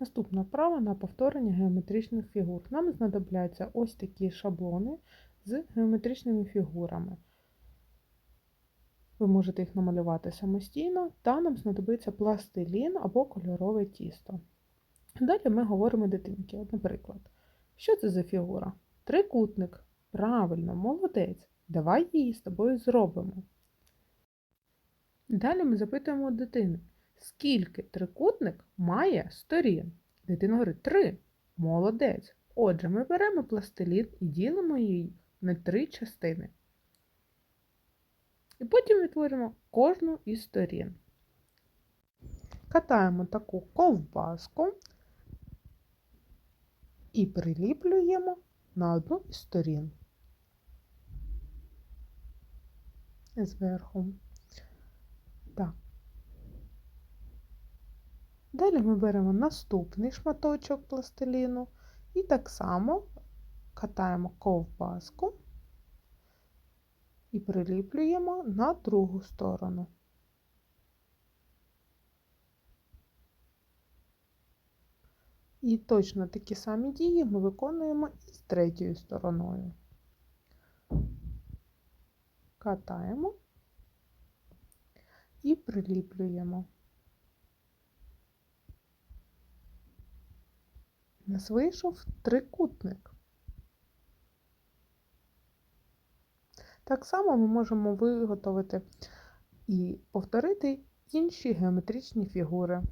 Наступна вправа на повторення геометричних фігур. Нам знадобляться ось такі шаблони з геометричними фігурами. Ви можете їх намалювати самостійно, та нам знадобиться пластилін або кольорове тісто. Далі ми говоримо дитинки. От, Наприклад, що це за фігура? Трикутник. Правильно, молодець. Давай її з тобою зробимо. Далі ми запитуємо дитини, скільки трикутник має сторін? Дитина говорить три. Молодець. Отже, ми беремо пластилін і ділимо її на три частини. І потім відтворимо кожну із сторін. Катаємо таку ковбаску і приліплюємо на одну із сторін. Зверху. Так. Далі ми беремо наступний шматочок пластиліну і так само катаємо ковбаску і приліплюємо на другу сторону. І точно такі самі дії ми виконуємо і з третьою стороною. Катаємо і приліплюємо. Нас вийшов трикутник. Так само ми можемо виготовити і повторити інші геометричні фігури.